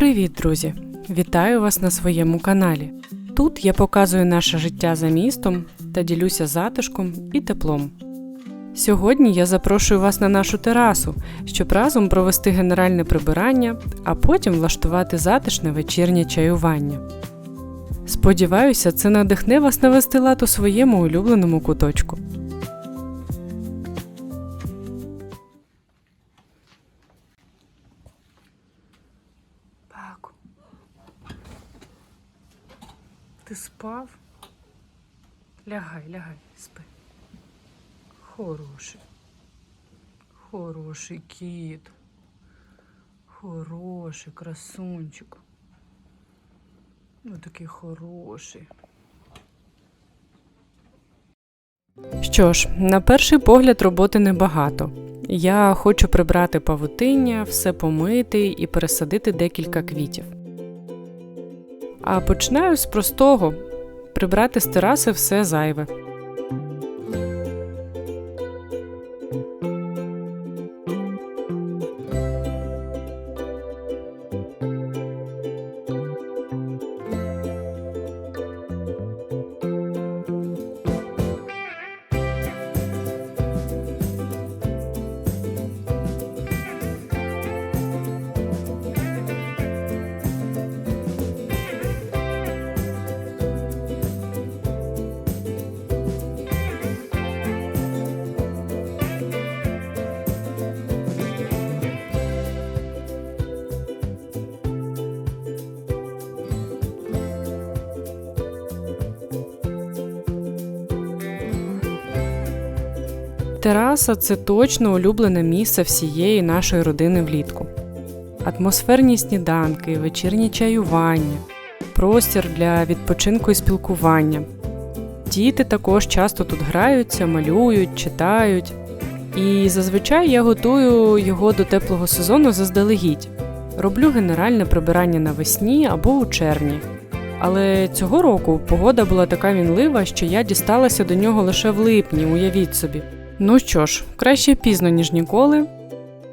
Привіт, друзі! Вітаю вас на своєму каналі. Тут я показую наше життя за містом та ділюся затишком і теплом. Сьогодні я запрошую вас на нашу терасу, щоб разом провести генеральне прибирання, а потім влаштувати затишне вечірнє чаювання. Сподіваюся, це надихне вас навести лад у своєму улюбленому куточку. Паку. Ти спав? Лягай, лягай, спи. Хороший. Хороший кіт. Хороший красунчик. Ну такий хороший. Що ж, на перший погляд роботи небагато. Я хочу прибрати павутиння, все помити і пересадити декілька квітів. А починаю з простого прибрати з тераси все зайве. Тераса це точно улюблене місце всієї нашої родини влітку. Атмосферні сніданки, вечірні чаювання, простір для відпочинку і спілкування. Діти також часто тут граються, малюють, читають. І зазвичай я готую його до теплого сезону заздалегідь. Роблю генеральне прибирання навесні або у червні. Але цього року погода була така мінлива, що я дісталася до нього лише в липні, уявіть собі. Ну що ж, краще пізно, ніж ніколи.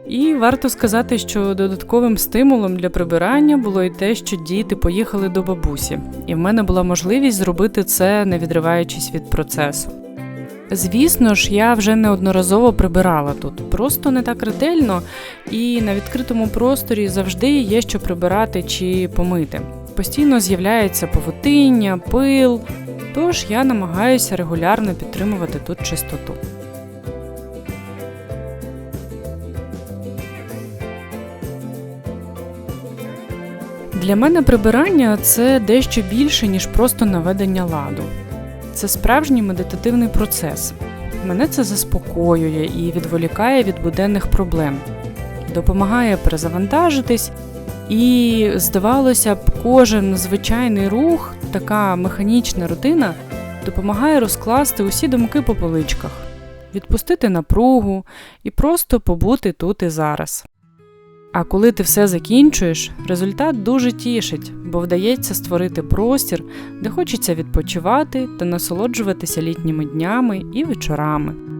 І варто сказати, що додатковим стимулом для прибирання було і те, що діти поїхали до бабусі, і в мене була можливість зробити це, не відриваючись від процесу. Звісно ж, я вже неодноразово прибирала тут, просто не так ретельно, і на відкритому просторі завжди є що прибирати чи помити. Постійно з'являється павутиння, пил, тож я намагаюся регулярно підтримувати тут чистоту. Для мене прибирання це дещо більше, ніж просто наведення ладу. Це справжній медитативний процес. Мене це заспокоює і відволікає від буденних проблем, допомагає перезавантажитись, і, здавалося б, кожен звичайний рух, така механічна рутина, допомагає розкласти усі думки по поличках, відпустити напругу і просто побути тут і зараз. А коли ти все закінчуєш, результат дуже тішить, бо вдається створити простір, де хочеться відпочивати та насолоджуватися літніми днями і вечорами.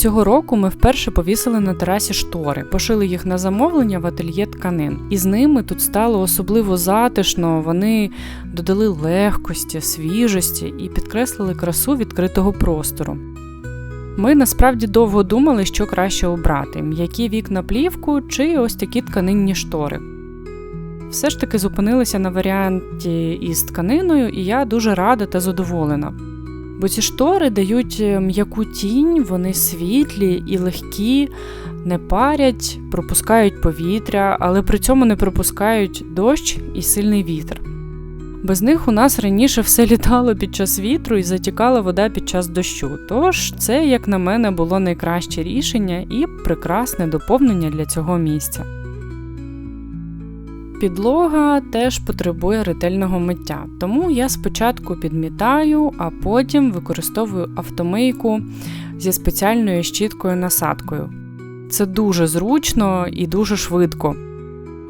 Цього року ми вперше повісили на терасі штори, пошили їх на замовлення в ательє тканин. І з ними тут стало особливо затишно. Вони додали легкості, свіжості і підкреслили красу відкритого простору. Ми насправді довго думали, що краще обрати: м'які вікна плівку чи ось такі тканинні штори. Все ж таки зупинилися на варіанті із тканиною, і я дуже рада та задоволена. Бо ці штори дають е, м'яку тінь, вони світлі і легкі, не парять, пропускають повітря, але при цьому не пропускають дощ і сильний вітер. Без них у нас раніше все літало під час вітру і затікала вода під час дощу. Тож це, як на мене, було найкраще рішення і прекрасне доповнення для цього місця. Підлога теж потребує ретельного миття, тому я спочатку підмітаю, а потім використовую автомийку зі спеціальною щіткою насадкою. Це дуже зручно і дуже швидко,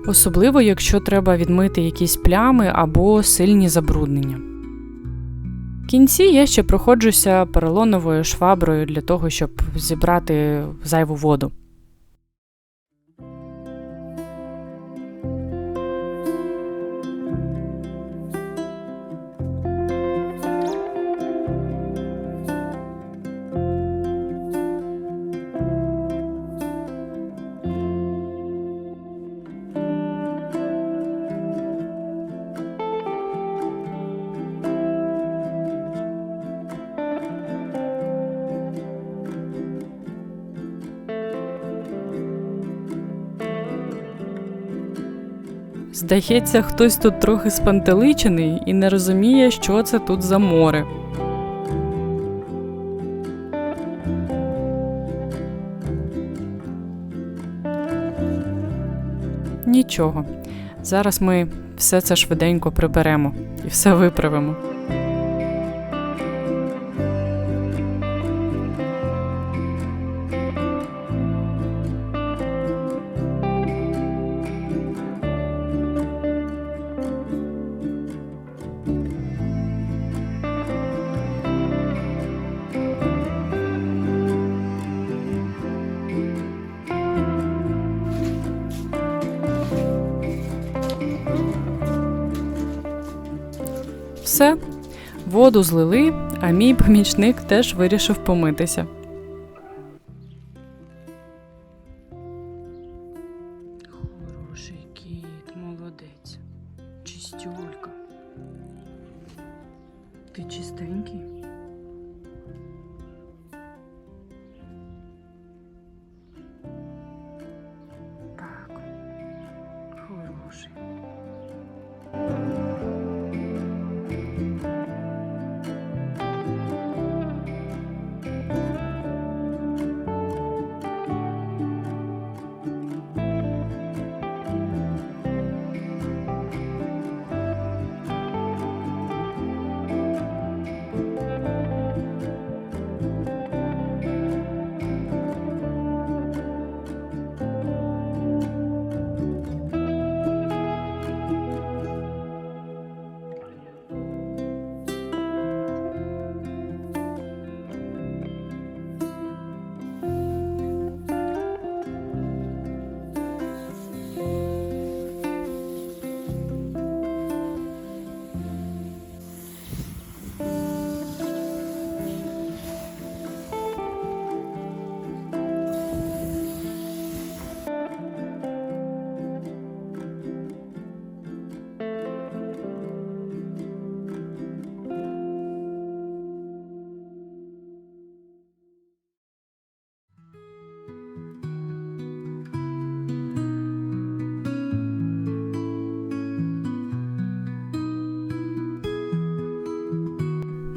особливо якщо треба відмити якісь плями або сильні забруднення. В кінці я ще проходжуся поролоновою шваброю для того, щоб зібрати зайву воду. Здається, хтось тут трохи спантеличений і не розуміє, що це тут за море. Нічого. Зараз ми все це швиденько приберемо і все виправимо. Все, воду злили, а мій помічник теж вирішив помитися.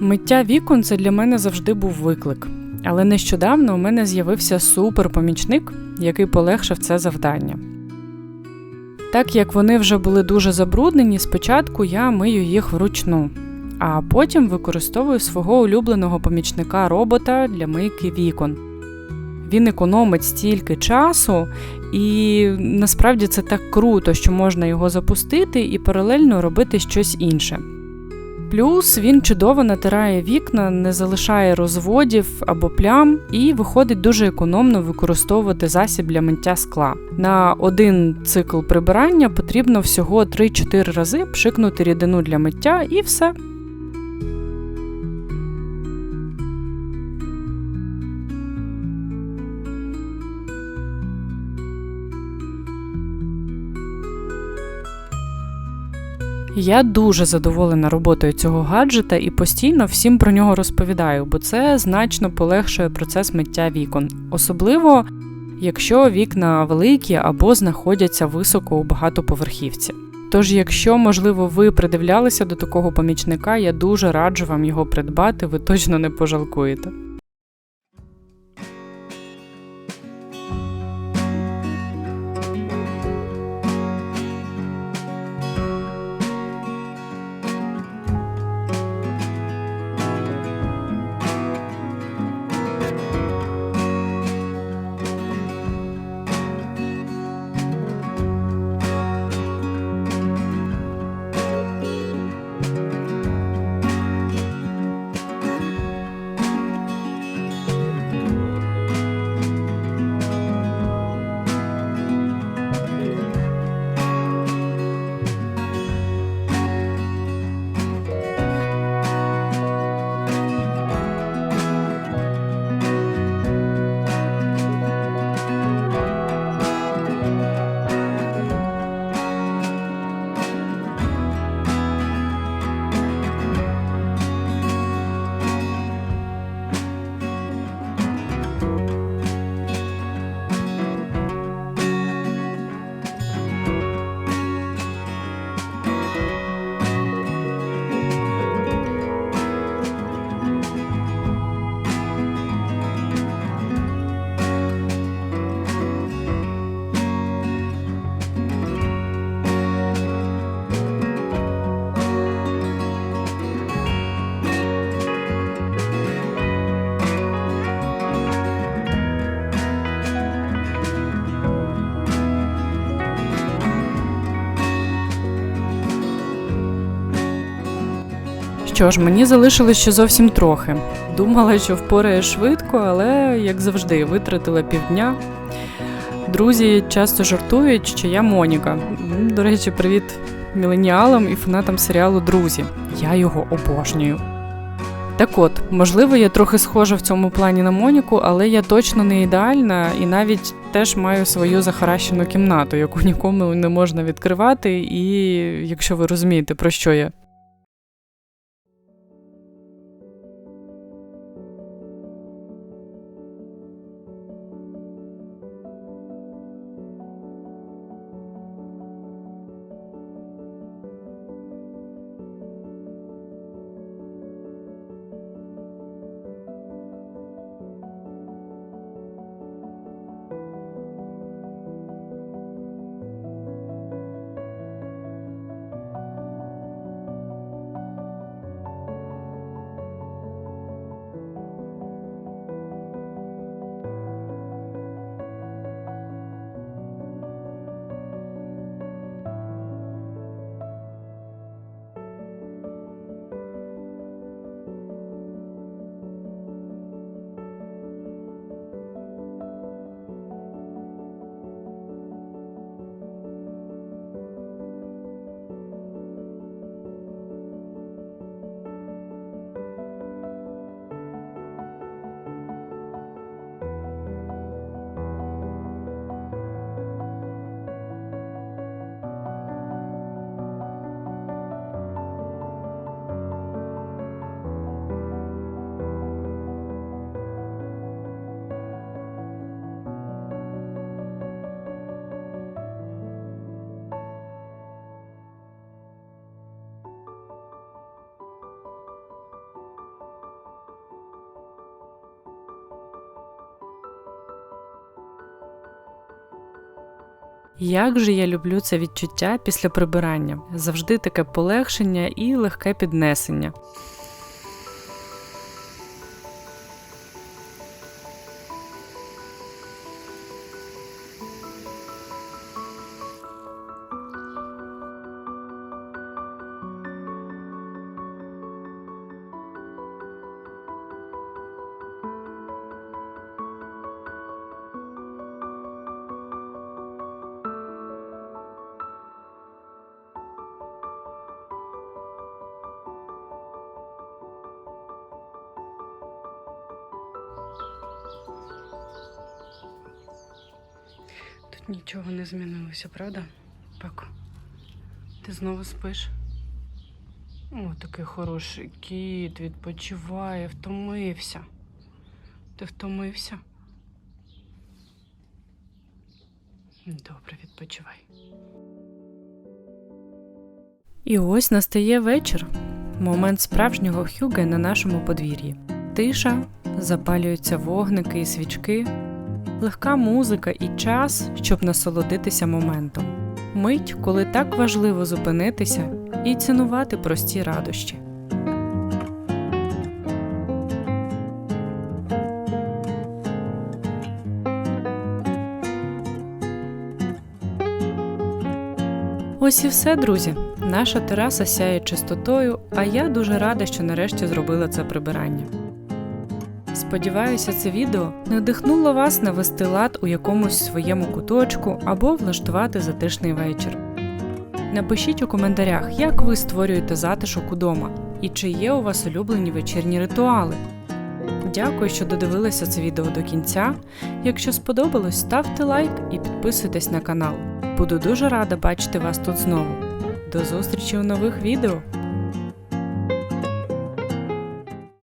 Миття вікон це для мене завжди був виклик. Але нещодавно у мене з'явився суперпомічник, який полегшив це завдання. Так як вони вже були дуже забруднені, спочатку я мию їх вручну, а потім використовую свого улюбленого помічника робота для мийки вікон. Він економить стільки часу, і насправді це так круто, що можна його запустити і паралельно робити щось інше. Плюс він чудово натирає вікна, не залишає розводів або плям, і виходить дуже економно використовувати засіб для миття скла. На один цикл прибирання потрібно всього 3-4 рази пшикнути рідину для миття і все. Я дуже задоволена роботою цього гаджета і постійно всім про нього розповідаю, бо це значно полегшує процес миття вікон, особливо якщо вікна великі або знаходяться високо у багатоповерхівці. Тож, якщо, можливо, ви придивлялися до такого помічника, я дуже раджу вам його придбати, ви точно не пожалкуєте. Що ж, мені залишилось ще зовсім трохи. Думала, що впорає швидко, але, як завжди, витратила півдня. Друзі часто жартують, що я Моніка. До речі, привіт міленіалам і фанатам серіалу Друзі. Я його обожнюю. Так от, можливо, я трохи схожа в цьому плані на Моніку, але я точно не ідеальна і навіть теж маю свою захаращену кімнату, яку нікому не можна відкривати, і якщо ви розумієте, про що я. Як же я люблю це відчуття після прибирання. Завжди таке полегшення і легке піднесення. Нічого не змінилося, правда? Пеко, ти знову спиш? О, такий хороший кіт, відпочиває, втомився. Ти втомився? Добре, відпочивай. І ось настає вечір. Момент справжнього хюге на нашому подвір'ї. Тиша, запалюються вогники і свічки, легка музика і час, щоб насолодитися моментом. Мить, коли так важливо зупинитися і цінувати прості радощі. Ось і все, друзі. Наша тераса сяє чистотою, а я дуже рада, що нарешті зробила це прибирання. Сподіваюся, це відео надихнуло вас навести лад у якомусь своєму куточку або влаштувати затишний вечір. Напишіть у коментарях, як ви створюєте затишок удома і чи є у вас улюблені вечірні ритуали. Дякую, що додивилися це відео до кінця. Якщо сподобалось, ставте лайк і підписуйтесь на канал. Буду дуже рада бачити вас тут знову. До зустрічі у нових відео!